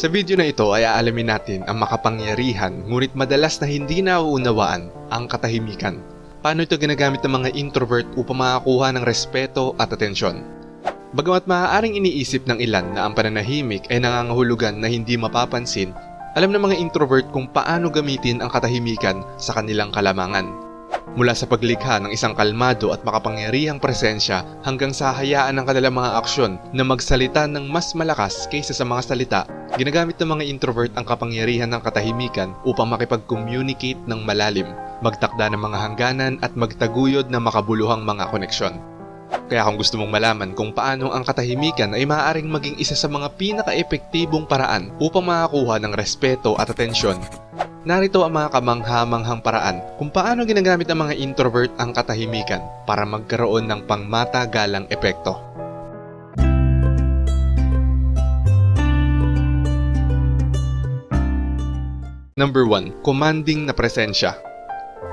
Sa video na ito ay aalamin natin ang makapangyarihan ngunit madalas na hindi nauunawaan ang katahimikan. Paano ito ginagamit ng mga introvert upang makakuha ng respeto at atensyon? Bagamat maaaring iniisip ng ilan na ang pananahimik ay nangangahulugan na hindi mapapansin, alam ng mga introvert kung paano gamitin ang katahimikan sa kanilang kalamangan. Mula sa paglikha ng isang kalmado at makapangyarihang presensya hanggang sa hayaan ng kanilang mga aksyon na magsalita ng mas malakas kaysa sa mga salita, ginagamit ng mga introvert ang kapangyarihan ng katahimikan upang makipag-communicate ng malalim, magtakda ng mga hangganan at magtaguyod ng makabuluhang mga koneksyon. Kaya kung gusto mong malaman kung paano ang katahimikan ay maaaring maging isa sa mga pinaka-epektibong paraan upang makakuha ng respeto at atensyon, narito ang mga kamangha-manghang paraan kung paano ginagamit ng mga introvert ang katahimikan para magkaroon ng pangmatagalang epekto. Number 1. Commanding na presensya.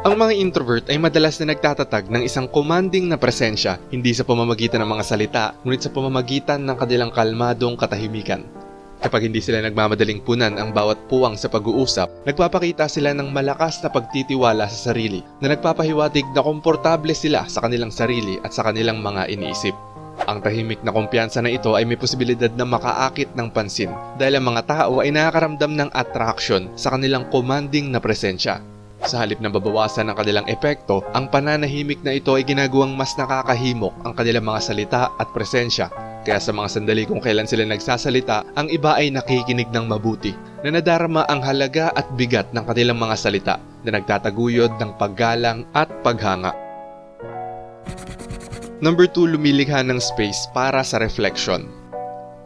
Ang mga introvert ay madalas na nagtatatag ng isang commanding na presensya hindi sa pamamagitan ng mga salita, ngunit sa pamamagitan ng kanilang kalmadong katahimikan. Kapag hindi sila nagmamadaling punan ang bawat puwang sa pag-uusap, nagpapakita sila ng malakas na pagtitiwala sa sarili na nagpapahiwatig na komportable sila sa kanilang sarili at sa kanilang mga iniisip. Ang tahimik na kumpiyansa na ito ay may posibilidad na makaakit ng pansin dahil ang mga tao ay nakakaramdam ng attraction sa kanilang commanding na presensya. Sa halip na babawasan ang kanilang epekto, ang pananahimik na ito ay ginagawang mas nakakahimok ang kanilang mga salita at presensya. Kaya sa mga sandali kung kailan sila nagsasalita, ang iba ay nakikinig ng mabuti, na nadarama ang halaga at bigat ng kanilang mga salita, na nagtataguyod ng paggalang at paghanga. Number 2, lumilikha ng space para sa reflection.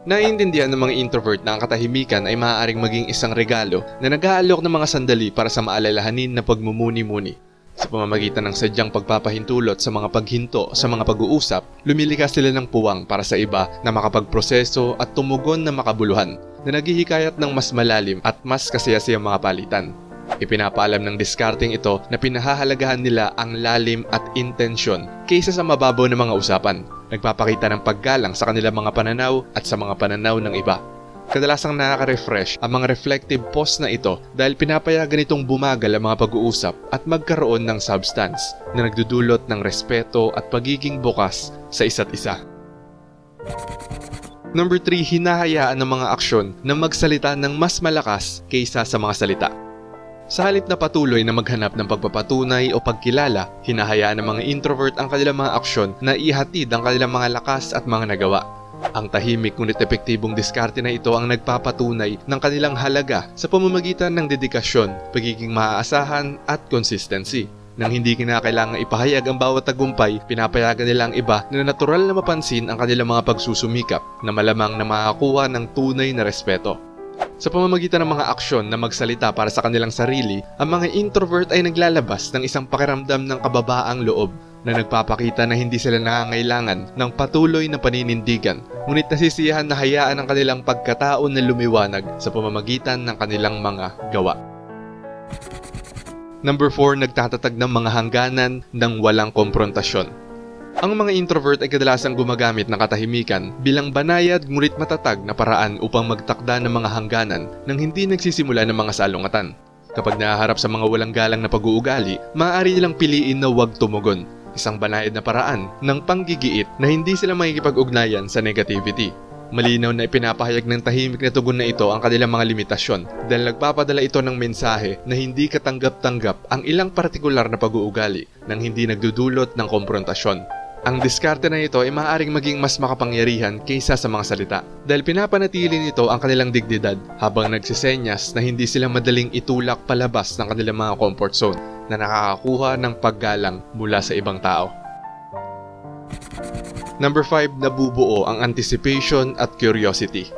Naiintindihan ng mga introvert na ang katahimikan ay maaaring maging isang regalo na nag-aalok ng mga sandali para sa maalalahanin na pagmumuni-muni. Sa pamamagitan ng sadyang pagpapahintulot sa mga paghinto sa mga pag-uusap, lumilikas sila ng puwang para sa iba na makapagproseso at tumugon na makabuluhan na naghihikayat ng mas malalim at mas kasiyasiyang mga palitan. Ipinapaalam ng discarding ito na pinahahalagahan nila ang lalim at intensyon kaysa sa mababaw na mga usapan. Nagpapakita ng paggalang sa kanilang mga pananaw at sa mga pananaw ng iba. Kadalasang nakaka-refresh ang mga reflective pause na ito dahil pinapayagan itong bumagal ang mga pag-uusap at magkaroon ng substance na nagdudulot ng respeto at pagiging bukas sa isa't isa. Number 3, hinahayaan ng mga aksyon na magsalita ng mas malakas kaysa sa mga salita. Sa halip na patuloy na maghanap ng pagpapatunay o pagkilala, hinahayaan ng mga introvert ang kanilang mga aksyon na ihatid ang kanilang mga lakas at mga nagawa. Ang tahimik ngunit epektibong diskarte na ito ang nagpapatunay ng kanilang halaga sa pamamagitan ng dedikasyon, pagiging maaasahan at consistency. Nang hindi kinakailangang ipahayag ang bawat tagumpay, pinapayagan nila ang iba na natural na mapansin ang kanilang mga pagsusumikap na malamang na makakuha ng tunay na respeto. Sa pamamagitan ng mga aksyon na magsalita para sa kanilang sarili, ang mga introvert ay naglalabas ng isang pakiramdam ng kababaang loob na nagpapakita na hindi sila nangangailangan ng patuloy na paninindigan, ngunit nasisiyahan na hayaan ang kanilang pagkatao na lumiwanag sa pamamagitan ng kanilang mga gawa. Number 4, nagtatatag ng mga hangganan ng walang komprontasyon. Ang mga introvert ay kadalasang gumagamit ng katahimikan bilang banayad ngunit matatag na paraan upang magtakda ng mga hangganan nang hindi nagsisimula ng mga salungatan. Kapag nahaharap sa mga walang galang na pag-uugali, maaari nilang piliin na huwag tumugon, isang banayad na paraan ng panggigiit na hindi sila makikipag-ugnayan sa negativity. Malinaw na ipinapahayag ng tahimik na tugon na ito ang kanilang mga limitasyon dahil nagpapadala ito ng mensahe na hindi katanggap-tanggap ang ilang partikular na pag-uugali nang hindi nagdudulot ng komprontasyon. Ang diskarte na ito ay maaaring maging mas makapangyarihan kaysa sa mga salita dahil pinapanatili nito ang kanilang dignidad habang nagsisenyas na hindi sila madaling itulak palabas ng kanilang mga comfort zone na nakakakuha ng paggalang mula sa ibang tao. Number 5, nabubuo ang anticipation at curiosity.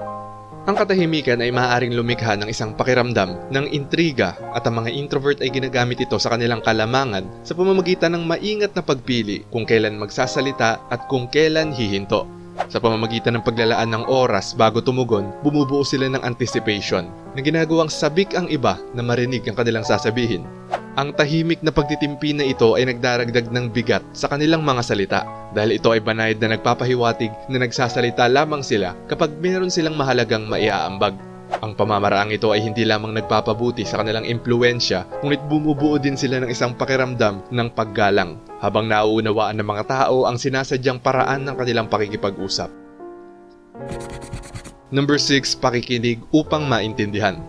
Ang katahimikan ay maaaring lumikha ng isang pakiramdam ng intriga at ang mga introvert ay ginagamit ito sa kanilang kalamangan sa pamamagitan ng maingat na pagpili kung kailan magsasalita at kung kailan hihinto. Sa pamamagitan ng paglalaan ng oras bago tumugon, bumubuo sila ng anticipation na ginagawang sabik ang iba na marinig ang kanilang sasabihin. Ang tahimik na pagtitimpi na ito ay nagdaragdag ng bigat sa kanilang mga salita dahil ito ay banayad na nagpapahiwatig na nagsasalita lamang sila kapag meron silang mahalagang maiaambag. Ang pamamaraang ito ay hindi lamang nagpapabuti sa kanilang impluensya, ngunit bumubuo din sila ng isang pakiramdam ng paggalang, habang nauunawaan ng mga tao ang sinasadyang paraan ng kanilang pakikipag-usap. Number 6, pakikinig upang maintindihan.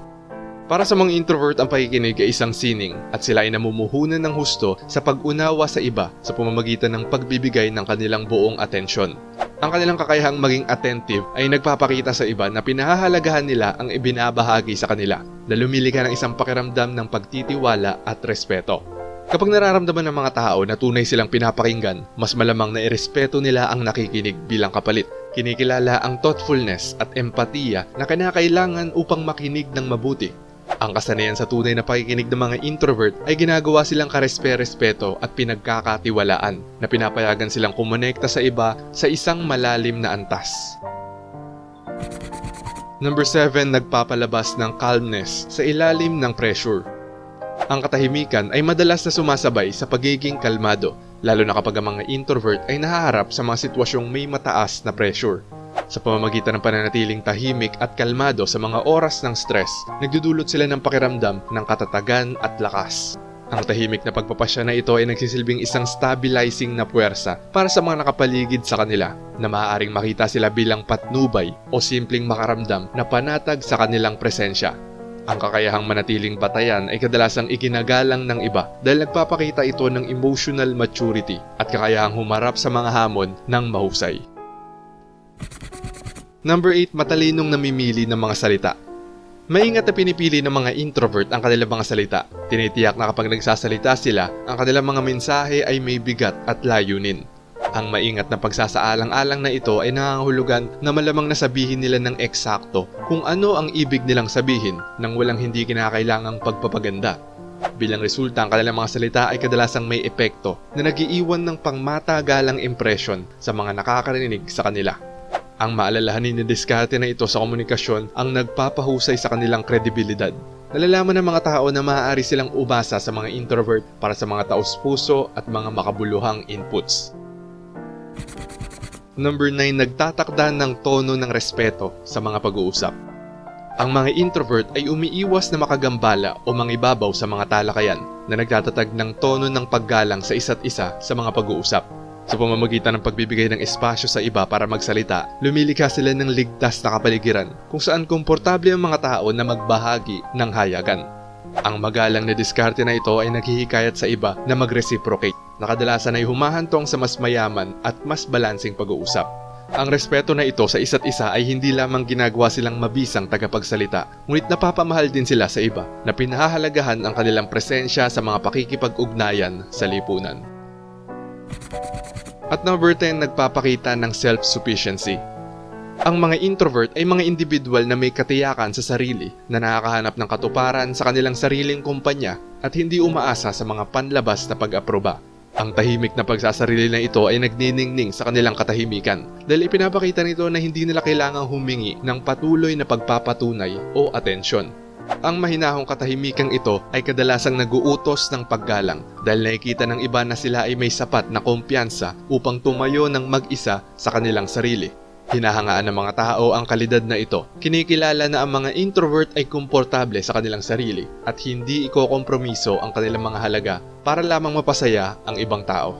Para sa mga introvert, ang pakikinig ay isang sining at sila ay namumuhunan ng husto sa pag-unawa sa iba sa pamamagitan ng pagbibigay ng kanilang buong atensyon. Ang kanilang kakayahang maging attentive ay nagpapakita sa iba na pinahahalagahan nila ang ibinabahagi sa kanila na lumilika ng isang pakiramdam ng pagtitiwala at respeto. Kapag nararamdaman ng mga tao na tunay silang pinapakinggan, mas malamang na irespeto nila ang nakikinig bilang kapalit. Kinikilala ang thoughtfulness at empatiya na kinakailangan upang makinig ng mabuti. Ang kasanayan sa tunay na pakikinig ng mga introvert ay ginagawa silang karespe-respeto at pinagkakatiwalaan na pinapayagan silang kumonekta sa iba sa isang malalim na antas. Number 7, nagpapalabas ng calmness sa ilalim ng pressure. Ang katahimikan ay madalas na sumasabay sa pagiging kalmado, lalo na kapag ang mga introvert ay nahaharap sa mga sitwasyong may mataas na pressure. Sa pamamagitan ng pananatiling tahimik at kalmado sa mga oras ng stress, nagdudulot sila ng pakiramdam ng katatagan at lakas. Ang tahimik na pagpapasya na ito ay nagsisilbing isang stabilizing na puwersa para sa mga nakapaligid sa kanila na maaaring makita sila bilang patnubay o simpleng makaramdam na panatag sa kanilang presensya. Ang kakayahang manatiling batayan ay kadalasang iginagalang ng iba dahil nagpapakita ito ng emotional maturity at kakayahang humarap sa mga hamon ng mahusay. Number 8, matalinong namimili ng mga salita. Maingat na pinipili ng mga introvert ang kanilang mga salita. Tinitiyak na kapag nagsasalita sila, ang kanilang mga mensahe ay may bigat at layunin. Ang maingat na pagsasaalang-alang na ito ay nangangahulugan na malamang nasabihin nila ng eksakto kung ano ang ibig nilang sabihin nang walang hindi kinakailangang pagpapaganda. Bilang resulta, ang kanilang mga salita ay kadalasang may epekto na nagiiwan ng pangmatagalang impression sa mga nakakarinig sa kanila. Ang maalalahanin ni diskarte na ito sa komunikasyon ang nagpapahusay sa kanilang kredibilidad. Nalalaman ng mga tao na maaari silang ubasa sa mga introvert para sa mga taos-puso at mga makabuluhang inputs. Number 9, nagtatakda ng tono ng respeto sa mga pag-uusap. Ang mga introvert ay umiiwas na makagambala o mangibabaw sa mga talakayan na nagtatatag ng tono ng paggalang sa isa't isa sa mga pag-uusap. Sa pamamagitan ng pagbibigay ng espasyo sa iba para magsalita, lumilikha sila ng ligtas na kapaligiran kung saan komportable ang mga tao na magbahagi ng hayagan. Ang magalang na diskarte na ito ay naghihikayat sa iba na mag-reciprocate na kadalasan ay humahantong sa mas mayaman at mas balansing pag-uusap. Ang respeto na ito sa isa't isa ay hindi lamang ginagawa silang mabisang tagapagsalita, ngunit napapamahal din sila sa iba na pinahahalagahan ang kanilang presensya sa mga pakikipag-ugnayan sa lipunan. At number 10, nagpapakita ng self-sufficiency. Ang mga introvert ay mga individual na may katiyakan sa sarili na nakakahanap ng katuparan sa kanilang sariling kumpanya at hindi umaasa sa mga panlabas na pag-aproba. Ang tahimik na pagsasarili na ito ay nagniningning sa kanilang katahimikan dahil ipinapakita nito na hindi nila kailangang humingi ng patuloy na pagpapatunay o atensyon. Ang mahinahong katahimikang ito ay kadalasang naguutos ng paggalang dahil nakikita ng iba na sila ay may sapat na kumpiyansa upang tumayo ng mag-isa sa kanilang sarili. Hinahangaan ng mga tao ang kalidad na ito. Kinikilala na ang mga introvert ay komportable sa kanilang sarili at hindi ikokompromiso ang kanilang mga halaga para lamang mapasaya ang ibang tao.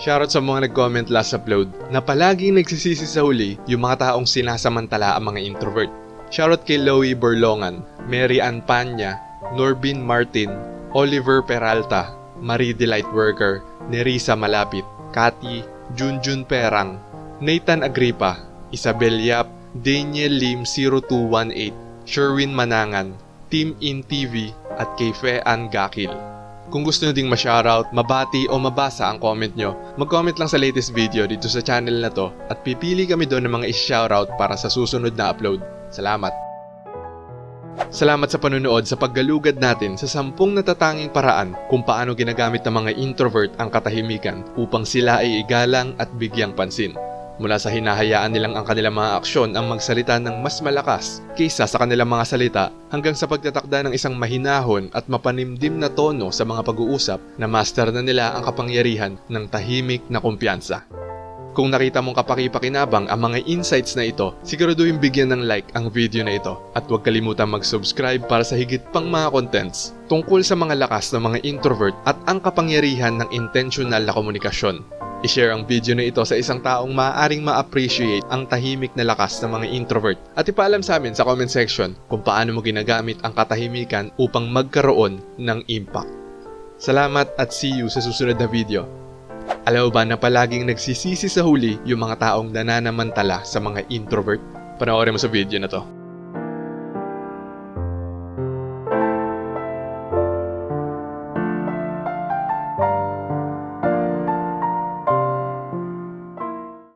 Shoutout sa mga nag-comment last upload na palaging nagsisisi sa huli yung mga taong sinasamantala ang mga introvert. Shoutout kay Loie Borlongan, Mary Ann Panya, Norbin Martin, Oliver Peralta, Marie Delight Worker, Nerissa Malapit, Cathy, Junjun Perang, Nathan Agripa, Isabel Yap, Daniel Lim 0218, Sherwin Manangan, Team In TV at kay Fean Gakil. Kung gusto nyo ding ma-shoutout, mabati o mabasa ang comment nyo, mag-comment lang sa latest video dito sa channel na to at pipili kami doon ng mga i-shoutout para sa susunod na upload. Salamat! Salamat sa panunood sa paggalugad natin sa sampung natatanging paraan kung paano ginagamit ng mga introvert ang katahimikan upang sila ay igalang at bigyang pansin. Mula sa hinahayaan nilang ang kanilang mga aksyon ang magsalita ng mas malakas kaysa sa kanilang mga salita hanggang sa pagtatakda ng isang mahinahon at mapanimdim na tono sa mga pag-uusap na master na nila ang kapangyarihan ng tahimik na kumpiyansa. Kung nakita mong kapaki-pakinabang ang mga insights na ito, siguraduhin bigyan ng like ang video na ito at huwag kalimutan mag-subscribe para sa higit pang mga contents tungkol sa mga lakas ng mga introvert at ang kapangyarihan ng intentional na komunikasyon. I-share ang video na ito sa isang taong maaaring ma-appreciate ang tahimik na lakas ng mga introvert at ipaalam sa amin sa comment section kung paano mo ginagamit ang katahimikan upang magkaroon ng impact. Salamat at see you sa susunod na video. Alam ba na palaging nagsisisi sa huli yung mga taong nananamantala sa mga introvert? Panoorin mo sa video na to.